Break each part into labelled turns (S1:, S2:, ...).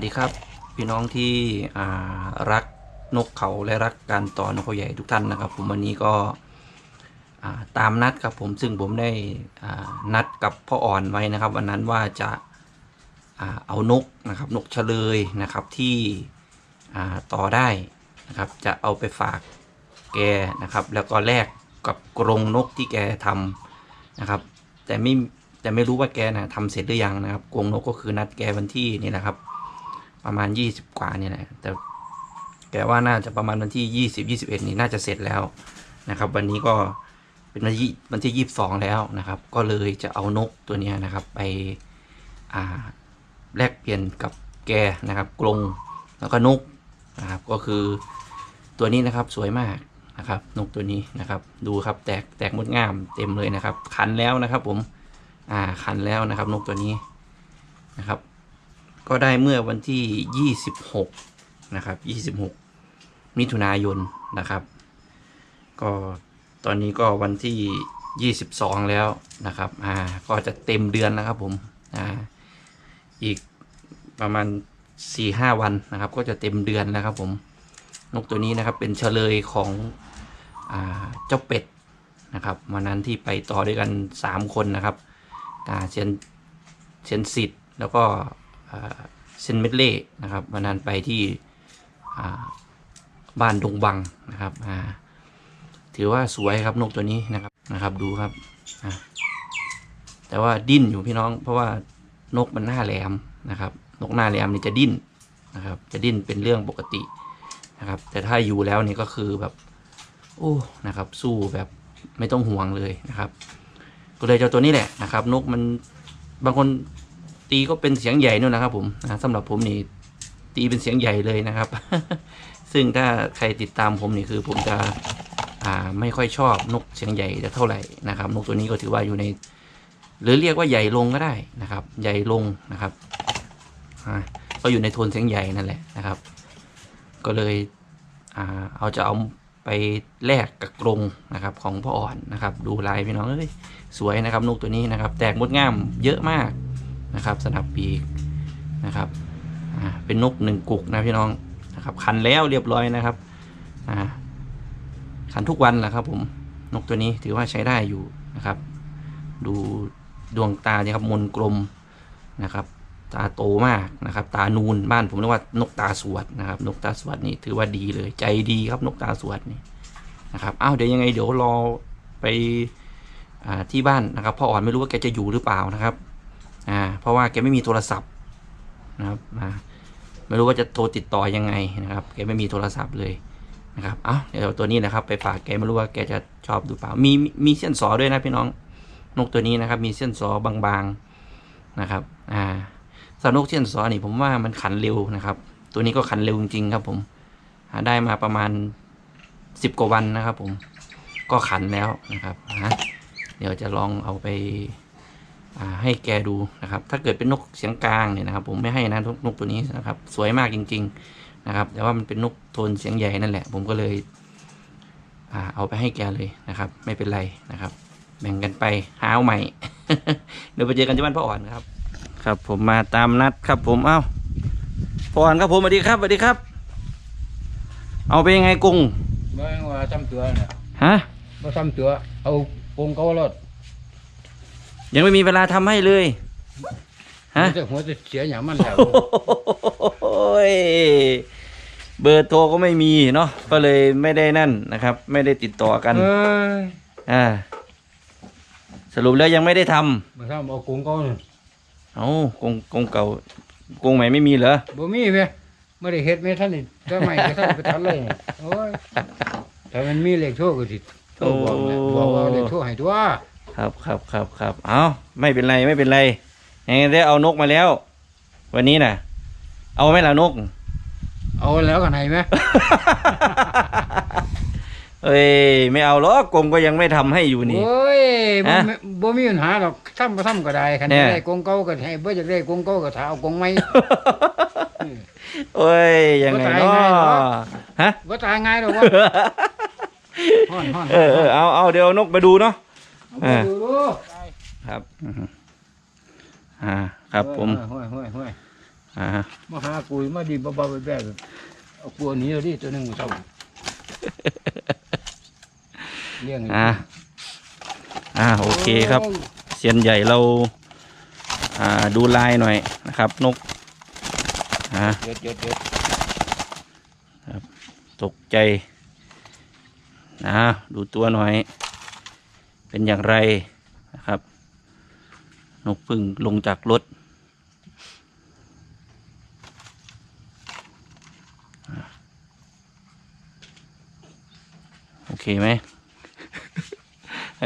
S1: วัสดีครับ พี่น้องที่รักนกเขาและรักการต่อนกเขาใหญ่ทุกท่านนะครับ ผมวันนี้ก็ตามนัดครับผมซึ่งผมได้นัดกับพ่ออ่อนไว้นะครับ วันนั้นว่าจะอเอานกนะครับ นกเฉลยนะครับที่ต่อได้นะครับ จะเอาไปฝากแกนะครับ แล้วก็แลกกับกรงนกที่แกทำนะครับ แต่ไม่แต่ไม่รู้ว่าแกนะทำเสร็จหรือยังนะครับกรงนกก็คือนัดแกวันที่นี่แหละครับ ประมาณยี่สิบกว่าเนี่ยแหละแต่แกว่าน่าจะประมาณวันที่ยี่สิบยี่สิบเอ็ดนี่น่าจะเสร็จแล้วนะครับ วันนี้ก็เป็นวันที่วันที่ยี่สิบสองแล้วนะครับ ก็เลยจะเอานกตัวนี้นะครับ ไปอ่าแลกเปลี่ยนกับแกนะครับกรงแล้วก็นกนะครับก็คือตัวนี้นะครับสวยมากนะครับนกตัวนี้นะครับ ดูครับแตกแตกมดงามเต็มเลยนะครับ ขันแล้วนะครับผมอ่าขันแล้วนะครับนกตัวนี้นะครับ ก็ได้เมื่อวันที่ 26 นะครับ 26 มิถุนายนนะครับ ก็ตอนนี้ก็วันที่ 22 แล้วนะครับอ่าก็จะเต็มเดือนแล้วครับผมอ่าอีกประมาณ 4-5 วันนะครับ ก็จะเต็มเดือนแล้วครับผมนกตัวนี้นะครับเป็นเฉลยของอ่าเจ้าเป็ดนะครับวันนั้นที่ไปต่อด้วยกัน 3 คนนะครับอ่าเชนเชนสิทธิ์แล้วก็ เซนเมดเล่นะครับวันนั้นไปที่บ้านดงบังนะครับถือว่าสวยครับนกตัวนี้นะครับนะครับดูครับแต่ว่าดิ้นอยู่พี่น้องเพราะว่านกมันหน้าแหลมนะครับนกหน้าแหลมนี่จะดิ้นนะครับ จะดิ้นเป็นเรื่องปกตินะครับ แต่ถ้าอยู่แล้วนี่ก็คือแบบโอ้นะครับ สู้แบบไม่ต้องห่วงเลยนะครับ ก็เลยเจ้าตัวนี้แหละนะครับ นกมันบางคน ตีก็เป็นเสียงใหญ่นู่นนะครับ ผมนะสำหรับผมนี่ตีเป็นเสียงใหญ่เลยนะครับ ซึ่งถ้าใครติดตามผมนี่คือผมจะอ่าไม่ค่อยชอบนกเสียงใหญ่จะเท่าไหร่นะครับ นกตัวนี้ก็ถือว่าอยู่ใน หรือเรียกว่าใหญ่ลงก็ได้นะครับ ใหญ่ลงนะครับก็อยู่ในโทนเสียงใหญ่นั่นแหละนะครับ ก็เลยอ่าเอาจะเอาไปแลกกับกรงนะครับของพ่ออ่อนนะครับ ดูลายพี่น้องเอ้ยสวยนะครับนกตัวนี้นะครับ แตกมดงามเยอะมาก นะครับสนับปีกนะครับเป็นนกหนึ่งกุกนะพี่น้องนะครับขันแล้วเรียบร้อยนะครับอ่าขันทุกวันแหละครับ ผมนกตัวนี้ถือว่าใช้ได้อยู่นะครับ ดูดวงตาเนี่ยครับมนกลมนะครับ ตาโตมากนะครับ ตานูนบ้านผมเรียกว่านกตาสวดนะครับ นกตาสวดนี่ถือว่าดีเลย ใจดีครับนกตาสวดนี่นะครับอ้าวเดี๋ยวยังไงเดี๋ยวรอไปอที่บ้านนะครับพ่ออ่อนไม่รู้ว่าแกจะอยู่หรือเปล่านะครับ อ่าเพราะว่าแกไม่มีโทรศัพท์นะครับอ่าไม่รู้ว่าจะโทรติดต่อยังไงนะครับแกไม่มีโทรศัพท์เลยนะครับเอ้าเดี๋ยวตัวนี้นะครับ ไปฝากแกไม่รู้ว่าแกจะชอบดูเปล่ามีมีเส้นสอด้วยนะพี่น้องนกตัวนี้นะครับ มีเส้นสอบางๆนะครับอ่าสำหรับนกเส้นสอนี่ผมว่ามันขันเร็วนะครับ ตัวนี้ก็ขันเร็วจริงๆครับผมได้มาประมาณสิบกว่าวันนะครับ ผมก็ขันแล้วนะครับเดี๋ยวจะลองเอาไป ให้แกดูนะครับ ถ้าเกิดเป็นนกเสียงกลางเนี่ยนะครับ ผมไม่ให้นะนกนกตัวนี้นะครับ สวยมากจริง ๆนะครับ แต่ว่ามันเป็นนกโทนเสียงใหญ่นั่นแหละ ผมก็เลยอ่าเอาไปให้แกเลยนะครับ ไม่เป็นไรนะครับ แบ่งกันไปหาเอาใหม่ เดี๋ยวไปเจอกันที่บ้านพ่ออ่อนครับ ครับผมมาตามนัดครับ ผมเอ้าพ่ออ่อนครับผมสวัสดีครับสวัสดีครับ เอาไปยังไงกุ้ง
S2: บ่ว่าทำตัวเนี่ย
S1: ฮะ
S2: บ่ทำตัวเอาโกงเขารถ
S1: ยังไม่มีเวลาทำให้เลย ฮะ
S2: หัวจะหัวจะเสียอย่างมันแล้ว
S1: โอ้ยเบอร์โทรก็ไม่มีเนาะก็เลยไม่ได้นั่นนะครับ ไม่ได้ติดต่อกัน
S2: เอ้ย
S1: อ่าสรุปแล้วยังไม่ได้ทำ
S2: บ่ทำเอาโกงเขาเนี่ย
S1: เอากงกงเก่ากงใหม่ไม่มีเหรอ
S2: บ่มีเว้ยไม่ได้เฮ็ดไม่ทันนี่ก็ไม่ก็ทันไปทันเลยโอ้ยถ้ามันมีเลขโทรก็สิโทรบอกแหละบอกว่าเลขโทรให้ตัว
S1: ครับครับครับครับเอาไม่เป็นไรไม่เป็นไรยังไงได้เอานกมาแล้ว วันนี้น่ะ เอาไหมล่ะนก
S2: เอาแล้วกันให้ไหม
S1: เอ้ยไม่เอาหรอกกงก็ยังไม่ทำให้อยู่นี่
S2: โอ้ยบ่
S1: ฮะ
S2: มีบ่มีปัญหาหรอกทำบ่ทำก็ได้คัน
S1: เนี่ย
S2: ได้โกงเก่าก็ให้บ่อยากได้โกงเก่าก็ถ้าเอาโกงใหม่
S1: โอ้ยยังไง
S2: ก็ตาย
S1: เนาะ
S2: ง่ายเนาะ
S1: ฮะ
S2: บ่ตายง่ายหรอกว่าฮ้อนฮ้อน
S1: เออเออเอาเอาเดี๋ยวนกไปดูเนาะ
S2: เอาไปดูดู
S1: ครับอือฮึอ่าครับผม
S2: ห้วยห้วยห้วย
S1: อ่า
S2: มาหากูมาดีบ่บ่ไปแบบเอากูอันนี้เอาดิตัวหนึงมาเท่าเลี้ยง
S1: อ่าอ่าโอเคครับเซียนใหญ่เราอ่าดูลายหน่อยนะครับ นกอ่า
S2: เยอะเยอะเยอะ
S1: ตกใจนะดูตัวหน่อย เป็นอย่างไรนะครับ นกพึ่งลงจากรถโอเคไหม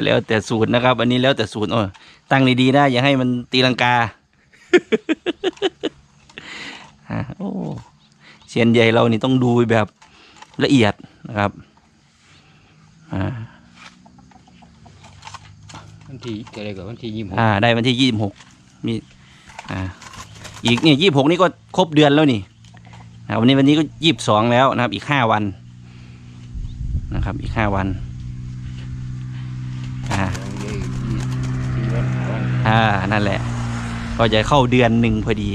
S1: แล้วแต่สูตรนะครับ อันนี้แล้วแต่สูตรโอ้ตั้งดีๆนะอย่าให้มันตีลังกาฮะโอ้เซียนใหญ่เรานี่ต้องดูแบบละเอียดนะครับ อ่า
S2: วันที่อะไรกับวันที่ยี่สิบหก
S1: อ่าได้วันที่ยี่สิบหกมีอ่าอีกเนี่ยยี่สิบหกนี่ก็ครบเดือนแล้วนี่นะครับวันนี้วันนี้ก็ยี่สิบสองแล้วนะครับ อีกห้าวันนะครับ อีกห้าวันอ่า
S2: สี่วันห้าวัน
S1: อ่านั่นแหละ ก็จะเข้าเดือนหนึ่งพอดี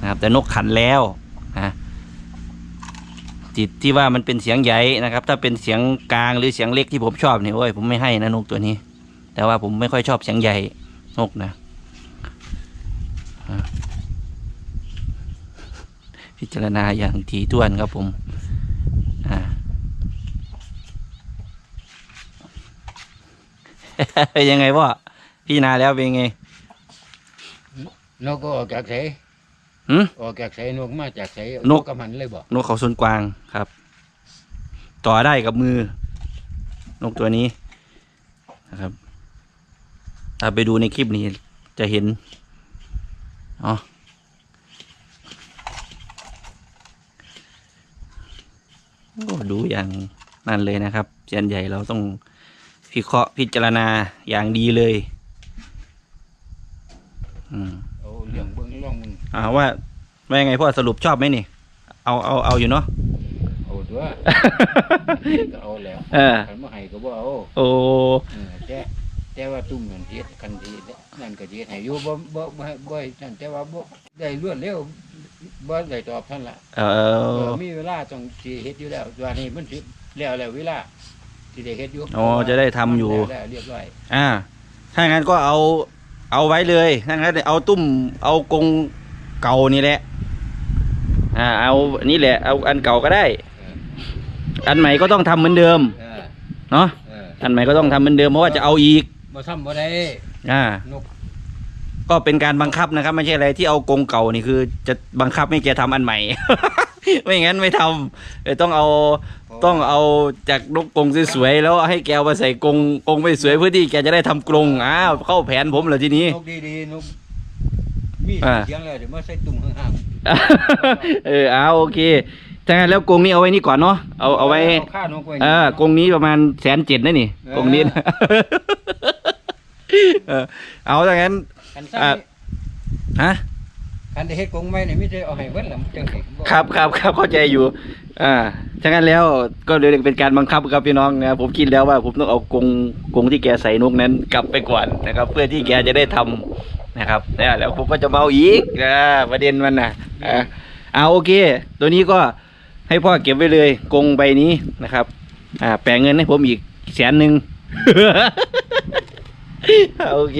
S1: นะครับ แต่นกขันแล้วนะจิตที่ว่ามันเป็นเสียงใหญ่นะครับ ถ้าเป็นเสียงกลางหรือเสียงเล็กที่ผมชอบเนี่ยโอ้ยผมไม่ให้นะนกตัวนี้ แต่ว่าผมไม่ค่อยชอบเสียงใหญ่นกนะอ่าพิจารณาอย่างถี่ถ้วนครับผมอ่าเป็นยังไงพ่อพี่นาแล้วเป็นไง
S2: นกก็ออกจากไส
S1: หืม
S2: ออกจากไสนกมาจากไส
S1: นก
S2: กับมันเลยบอก
S1: นกเขาส่วนกวางครับ ต่อได้กับมือ นกตัวนี้นะครับ ถ้าไปดูในคลิปนี้จะเห็นอ๋อโอ้ดูอย่างนั่นเลยนะครับเซียนใหญ่เราต้องพิเคราะห์พิจารณาอย่างดีเลยอืม
S2: เอาเลี้ยงเบิ้งล่องมึง
S1: อ่าว่าว่ายังไงพ่อสรุปชอบไหมนี่ เอาเอาเอาอยู่เนาะ
S2: เอาตัวก็เอาแล้ว
S1: เออ
S2: คันบ่ให้ก็บ่เอา
S1: โอ้
S2: เออ แต่แต่ว่าตุ้มนั่นเฮ็ดกันทีนั่นก็สิเฮ็ดให้อยู่บ่บ่บ่ให้บ่ให้นั่นแต่ว่าบ่ได้รวดเร็วบ่ได้ตอบท่านละ
S1: เอ
S2: เอ
S1: อ
S2: อมีเวลาต้องสิเฮ็ดอยู่แล้วตัวนี้มันสิแล้วแล้วเวลาสิได้เฮ็ดอยู่
S1: อ๋อจะได้ทำอยู่
S2: แล้วแล้วเรียบร้อย
S1: อ่าถ้างั้นก็เอาเอาไว้เลยถ้างั้นเอาตุ้มเอากรงเก่านี่แหละ อ่า เอาอันนี้แหละ เอาอันเก่าก็ได้ อันใหม่ก็ต้องทำเหมือนเดิม
S2: เออ
S1: เนาะ
S2: เออ
S1: อันใหม่ก็ต้องทำเหมือนเดิมเพราะว่าจะเอาอีก
S2: บ่ซ้ำบ่ได้
S1: อ่า
S2: นก
S1: ก็เป็นการบังคับนะครับ ไม่ใช่อะไรที่เอากรงเก่านี่คือ จะบังคับให้แกทำอันใหม่ ไม่งั้นไม่ทำเออต้องเอาต้องเอาจากนกกรงสวยๆแล้วให้แกเอามาใส่กรงกรงไม่สวยเพื่อที่แกจะได้ทำกรงอ้าวเข้าแผนผมเหรอทีนี้
S2: นกดีๆนกมี
S1: อ่า
S2: เสียงแล้วเดี๋ยวมาใส่ตุ่มห่าง
S1: เออเอาโอเคถ้างั้นแล้วกรงนี้เอาไว้นี่ก่อนเนาะเอา
S2: ๆ
S1: เอาไว้
S2: ค่านกไว้
S1: เออกรงนี้ประมาณแสนเจ็ดนะนี่
S2: เออก
S1: รงนี้นะ เออเอาถ้างั้น
S2: คัน
S1: อ่า
S2: ซ้ำ
S1: ฮะ
S2: คันได้เฮ็ดกรงไม้นี่มีแต่เอาให้เบิดล่ะมันจังสิ
S1: ครับครับครับเข้าใจอยู่ อ่าถ้างั้นแล้วก็เลยเป็นการบังคับครับพี่น้องนะครับผมคิดแล้วว่าผมต้องเอากรงกรงที่แกใส่นกนั้นกลับไปก่อนนะครับ เพื่อที่แกจะได้ทำนะครับเนี่ยแล้วผมก็จะมาเอาอีกอ่าประเด็นมันนะอ่าเอาโอเค ตัวนี้ก็ให้พ่อเก็บไว้เลยกรงใบนี้นะครับ อ่าแปลงเงินให้ผมอีกแสนหนึ่ง โอเค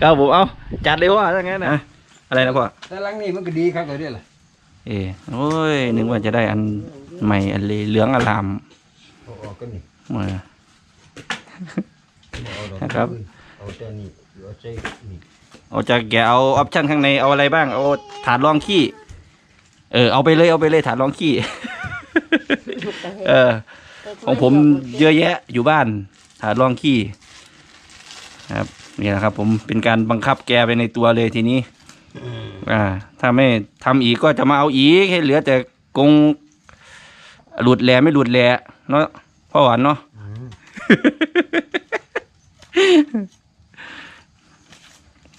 S1: ครับผมเอาจัดเลยว่าถ้างั้นนะอะไรนะพ่อ
S2: แต่หลังนี้มันก็ดีครับตัวเด้อล่ะ
S1: เออโอ้ยนึกว่าจะได้อันใหม่อันเลยเหลืองอลาม
S2: เอาออกก็นี่
S1: มา
S2: เอาดอก
S1: ครับ
S2: เอาแต่นี่เอาใส่นี่
S1: เอาจากแกเอาออปชั่นข้างในเอาอะไรบ้างเอาถาดรองขี้เออเอาไปเลยเอาไปเลยถาดรองขี้เออของผมเยอะแยะอยู่บ้านถาดรองขี้ ครับนี่แหละครับ ผมเป็นการบังคับแกไปในตัวเลยทีนี้อ่า ถ้าไม่ทำอีกก็จะมาเอาอีกให้เหลือแต่กรงหลุดแหลไม่หลุดแหลเนาะพ่อหวานเนาะ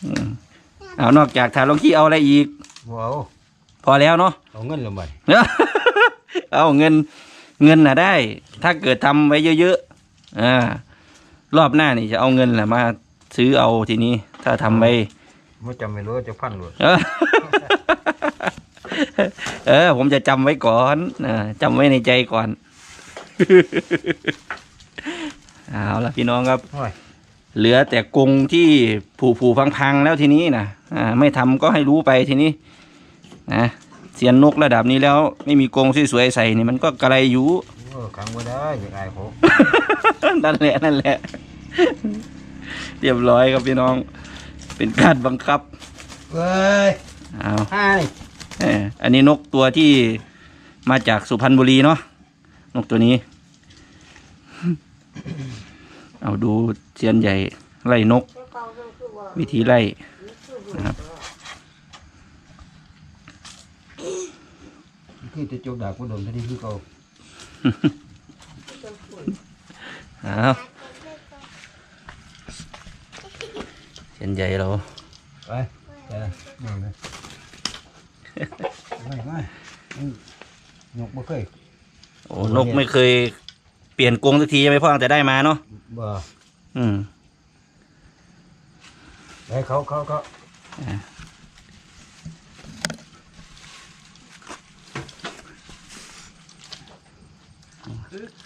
S2: อืม
S1: เอานอกจากถาดรองขี้เอาอะไรอีก
S2: บ่เอา
S1: พอแล้วเนาะ
S2: เอาเงินละบัด
S1: เอาเงินเงินน่ะได้ ถ้าเกิดทำไว้เยอะๆอ่า รอบหน้านี่จะเอาเงินแหละมา ซื้อเอาทีนี้ ถ้าทำไว้
S2: บ่จำไม่รู้จะพันหลด
S1: เออ เออ ผมจะจำไว้ก่อนเออจำไว้ในใจก่อน เอาละพี่น้องครับ
S2: โอ้ย
S1: เหลือแต่กรงที่ผูผูพังพังๆแล้วทีนี้นะอ่าไม่ทำก็ให้รู้ไปทีนี้นะเสียนนกระดับนี้แล้ว ไม่มีกรงสวยๆใส่นี่มันก็กระไรอยู่
S2: โอ้ขังบ่ได้อย่างไรผม
S1: นั่นแหละนั่นแหละ เรียบร้อยครับพี่น้อง เป็นการบังคับ
S2: เว้ย
S1: เอา
S2: ให้
S1: เอออันนี้นกตัวที่มาจากสุพรรณบุรีเนาะนกตัวนี้ เอาดูเซียนใหญ่ไล่นก วิธีไล่นะครับ
S2: คือจะจบดาบกูโดนทันทีคือเขา
S1: เอา เซียนใหญ่เรา
S2: ไปไปนั่งเลยไม่ไม่นกบ่เคย
S1: โอ้นกไม่เคยเปลี่ยนกรงสักทีใช่ไหมพ่พังแต่ได้มาเนาะ
S2: บ่
S1: อืม
S2: ไปเขาเขาเขา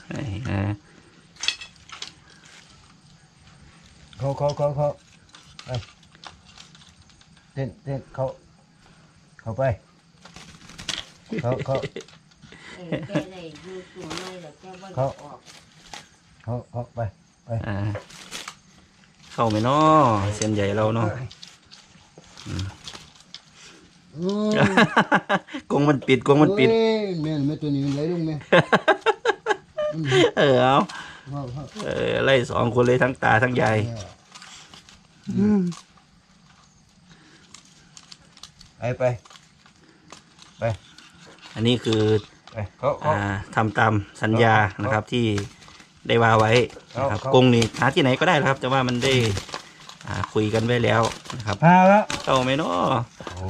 S1: ไอ้อ่า
S2: เขาเขาเขาเขา เต้นเต้นเขาเขาไป เขาเขาเขาเขาไป
S1: อ่า เข้าไหมเนาะเซียนใหญ่เราเนาะกรงมันปิดกรงมันปิด
S2: แม่แม่ตัวนี้มันไหลลงแม่
S1: เออเอา
S2: เอาเอา
S1: เออไล่สองคนเลยทั้งตาทั้งยาย
S2: ไปไป
S1: อันนี้คือ
S2: ไปเขาเขา
S1: อ่าทำตามสัญญานะครับที่ได้ว่าไว้นะครับ
S2: ครับ
S1: กรงนี่หาที่ไหนก็ได้นะครับ แต่ว่ามันได้อ่าคุยกันไว้แล้วนะครับ
S2: พาแล้ว
S1: เข้าไหมเนาะ
S2: โอ้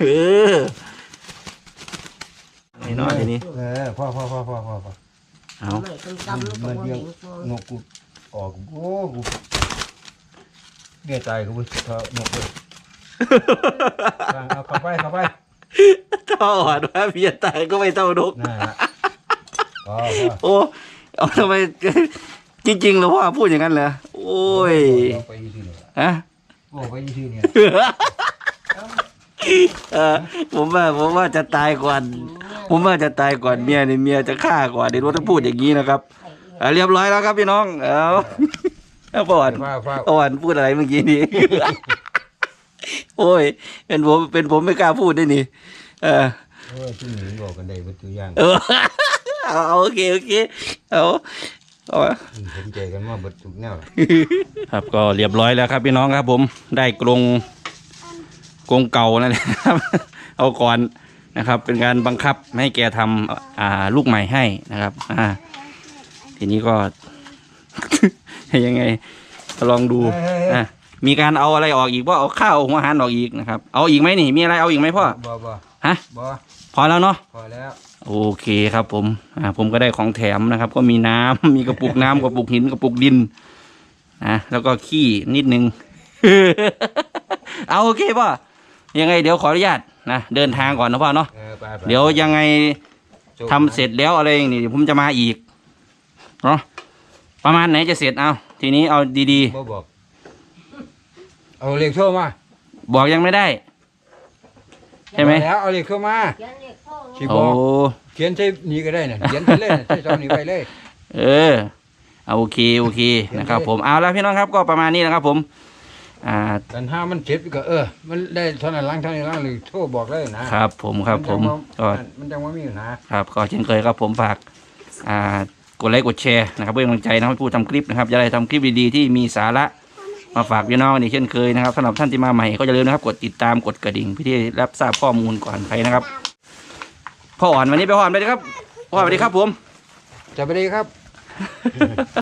S1: เออไม่เนาะทีนี้
S2: เออพ่อพ่อพ่อพ่อพ่อพ่อ
S1: เอา
S2: มันเดียวนกกูออกโอ้กู เบี้ยตายกูไปเขานกเลยเอาเข้าไปเข้าไป
S1: ถ้าอ่อนว่าเพียตายก็ไม่เท่านก
S2: นั่นแหละพ่อพ่อ
S1: โอ้เอาทำไมจริงๆแล้วพ่อพูดอย่างนั้นเหรอโอ้ย
S2: เอาไปยี่ที่เนี่ย
S1: ฮะ
S2: โอ้ไปยี่ที่เนี่ย
S1: เออผมว่าผมว่าจะตายก่อน ผมว่าจะตายก่อนเมียนี่เมียจะฆ่าก่อนเดี๋ยวถ้าพูดอย่างนี้นะครับอะเรียบร้อยแล้วครับพี่น้องเอาเอาปอด
S2: ฟ้าฟ้า
S1: ปอดพูดอะไรเมื่อกี้นี้ โอ้ย เป็นผมเป็นผมไม่กล้าพูดด้วยนี่ เออ
S2: เออที่หนีบอกกันได้เป็นตัวอย่าง
S1: เออเอาเอาโอเคโอเคเอาเอา
S2: เห็นใจกันว่าเบิดทุกแนวล่ะ
S1: ครับก็เรียบร้อยแล้วครับพี่น้องครับ ผมได้กรงกรงเก่านั่นแหละครับ เอาก่อนนะครับ เป็นการบังคับให้แกทำอ่าลูกใหม่ให้นะครับ อ่า ทีนี้ก็ ยังไงลองดูอะมีการเอาอะไรออกอีกว่าเอาข้าวหัวหันออกอีกนะครับ เอาอีกไหมนี่มีอะไรเอาอีกไหมพ่อ
S2: บ่บ่
S1: ฮะ
S2: บ่
S1: พอแล้วเนาะ
S2: พอแล้ว
S1: โอเคครับผมอ่าผมก็ได้ของแถมนะครับ ก็มีน้ำมีกระปุกน้ำกระปุกหินกระปุกดินนะแล้วก็ขี้นิดนึงเอาโอเคป่ะยังไงเดี๋ยวขออนุญาตนะเดินทางก่อนนะพ่อเนาะ
S2: เออไปไป
S1: เดี๋ยวยังไง
S2: จบ
S1: ทำเสร็จแล้วอะไรอย่างนี้เดี๋ยวผมจะมาอีกเนาะ ประมาณไหนจะเสร็จเอาทีนี้เอาดี
S2: บ่บอก เอาเลขโทรมา
S1: ๆ บอกยังไม่ได้ ใช่ไหม
S2: บอกแล้วเอาเลขโทรมาสิบ
S1: โอ้
S2: อกเขียนใส่นี่ก็ได้น่ะเขียนไปเลยน่ะใส่ซองนี้ไปเลย
S1: เออเอาโอเคโอเคนะครับผมเอาแล้วพี่น้องครับก็ประมาณนี้นะครับผม อ่า
S2: กันห้ามันเจ็บก็เออ มันได้เท่านั้นล้างเท่านี้ล้างหรือโทรบอกเลยนะครับ
S1: ผมครับผม
S2: น
S1: ก็
S2: จังว่ามันจังว่ามีปัญหา
S1: ครับก็เช่นเคยครับผมฝากอ่า กดไลค์กดแชร์นะครับเพื่อเป็นกำลังใจนะให้ผู้ทำคลิปนะครับจะได้ทำคลิปดีๆที่มีสาระมาฝากพี่น้องนี่เช่นเคยนะครับสำหรับท่านที่มาใหม่ก็อย่าลืมนะครับ กดติดตามกดกระดิ่งเพื่อที่รับทราบข้อมูลก่อนใครนะครับพ่ออ่อนวันนี้ไปพ่ออ่อนไปเลยครับพ่อสวัสดีครับผม
S2: จะไปดีครับ